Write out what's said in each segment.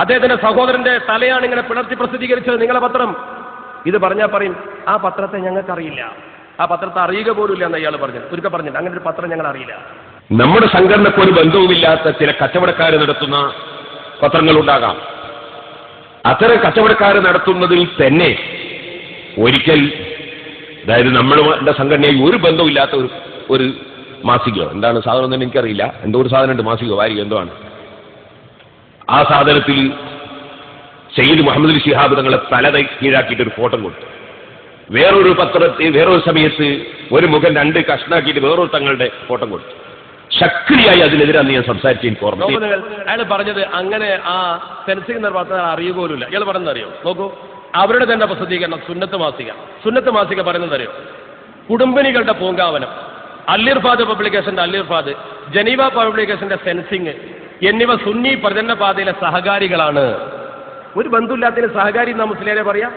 അദ്ദേഹത്തിന്റെ സഹോദരന്റെ തലയാണ് ഇങ്ങനെ പിളർത്തി പ്രസിദ്ധീകരിച്ചത്. നിങ്ങളെ പത്രം. ഇത് പറഞ്ഞാൽ പറയും ആ പത്രത്തെ ഞങ്ങൾക്കറിയില്ല. ആ പത്രത്തെ അറിയുക പോലും ഇല്ല എന്ന് അയാൾ പറഞ്ഞു ചുരുക്കം പറഞ്ഞു അങ്ങനെ ഒരു പത്രം ഞങ്ങൾ അറിയില്ല നമ്മുടെ സംഘടനക്ക് ഒരു ബന്ധവുമില്ലാത്ത ചില കച്ചവടക്കാർ നടത്തുന്ന പത്രങ്ങളുണ്ടാകാം അത്തരം കച്ചവടക്കാർ നടത്തുന്നതിൽ തന്നെ ഒരിക്കൽ അതായത് നമ്മളുടെ സംഘടനയിൽ ഒരു ബന്ധവുമില്ലാത്ത ഒരു ഒരു മാസികയോ എന്താണ് സാധനം എന്ന് എനിക്കറിയില്ല. എന്തോ ഒരു സാധനമുണ്ട് മാസികയോ വാരിക എന്തോ ആണ്. ആ സാധനത്തിൽ സയ്യിദ് മുഹമ്മദ് ഷിഹാബ് തങ്ങളെ തല കീഴാക്കിയിട്ട് ഒരു ഫോട്ടോ കൊടുത്തു. വേറൊരു പത്രത്തിൽ വേറൊരു സമയത്ത് ഒരു മുഖം രണ്ട് കഷ്ണാക്കിയിട്ട് വേറൊരു തങ്ങളുടെ ഫോട്ടോ കൊടുത്തു. ശക്തിയായി അതിനെതിരെ ഞാൻ സംസാരിച്ചു എനിക്ക് അയാൾ പറഞ്ഞത് അങ്ങനെ ആ സെൻസിംഗ് നിർമ്മാണത്തിന് അറിയുക പോലുമില്ല ഇയാൾ പറയുന്നത് അറിയോ? നോക്കൂ. അവരുടെ തന്നെ പ്രസിദ്ധീകരണം സുന്നത്ത് മാസിക. സുന്നത്ത് മാസിക പറയുന്നത് അറിയോ? കുടുംബിനികളുടെ പൂങ്കാവനം. അല്ലിർഫാദ് പബ്ലിക്കേഷന്റെ അല്ലിർഫാദ് ജനീവ പബ്ലിക്കേഷന്റെ സെൻസിംഗ് എന്നിവ സുന്നി പ്രചരണപാതയിലെ സഹകാരികളാണ്. ഒരു ബന്ധുല്ലാത്തതിന് സഹകാരി എന്നാ മുസ്ലിയാരെ പറയാം?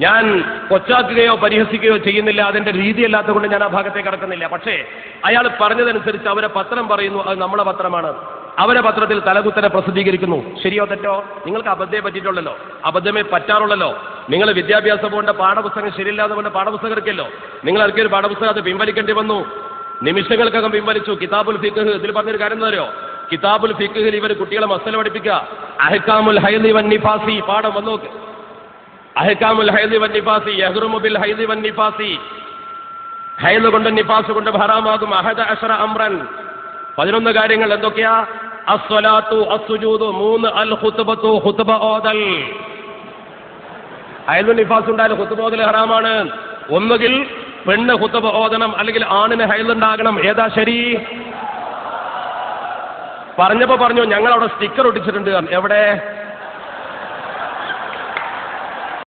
ഞാൻ കൊച്ചാക്കുകയോ പരിഹസിക്കുകയോ ചെയ്യുന്നില്ല അതിന്റെ രീതിയല്ലാത്ത കൊണ്ട് ഞാൻ ആ ഭാഗത്തേക്ക് കടക്കുന്നില്ല. പക്ഷേ അയാൾ പറഞ്ഞതനുസരിച്ച് അവരെ പത്രം പറയുന്നു അത് നമ്മളെ പത്രമാണ്. അവരെ പത്രത്തിൽ തലകുത്തനെ പ്രസിദ്ധീകരിക്കുന്നു. ശരിയോ തെറ്റോ? നിങ്ങൾക്ക് അബദ്ധയെ പറ്റിയിട്ടുള്ളല്ലോ. അബദ്ധമേ പറ്റാറുള്ളല്ലോ. നിങ്ങൾ വിദ്യാഭ്യാസ ബോർഡിന്റെ പാഠപുസ്തകം ശരിയില്ലാതെ കൊണ്ട് പാഠപുസ്തകം ഇറക്കിയല്ലോ നിങ്ങൾ ഇറക്കിയൊരു പാഠപുസ്തകം അത് പിൻവലിക്കേണ്ടി വന്നു. നിമിഷങ്ങൾക്കകം പിൻവലിച്ചു. കിതാബുൽ ഫിഖ് ഇതിൽ പറഞ്ഞൊരു കാര്യം എന്താ കിതാബുൽ ഫിഖിൽ ഇവർ കുട്ടികളെ മസല പഠിപ്പിക്കുക. അഹ്കാമുൽ ഹൈദി വൻ നിഫാസി പാഠം വന്നോക്ക് അഹ്കാമുൽ ഹൈദി വൻ നിഫാസി യഹ്റുമു ബിൽ ഹൈദി വൻ നിഫാസി. ഹൈദ് കൊണ്ട് നിഫാസ് കൊണ്ട് ഹറാമാകും. അഹദ അഷറ അമ്രൻ പതിനൊന്ന് കാര്യങ്ങൾ എന്തൊക്കെയാ? അസ്വലാത്തു അസുജൂദു മൂന്ന് അൽ ഹുത്തുബത്തു ഹുത്തുബ ഓതൽ. ഹൈദു നിഫാസ് ഉണ്ടായാലും ഹുത്തുബ ഓതൽ ഹറാമാണ്. ഒന്നുകിൽ പെണ്ണ് ഹുത്തുബ ഓതണം അല്ലെങ്കിൽ ആണിന് ഹൈദ് ഉണ്ടാകണം. ഏതാ ശരി? പറഞ്ഞപ്പോ പറഞ്ഞു ഞങ്ങൾ അവിടെ സ്റ്റിക്കർ ഒട്ടിച്ചിട്ടുണ്ട്. എവിടെ?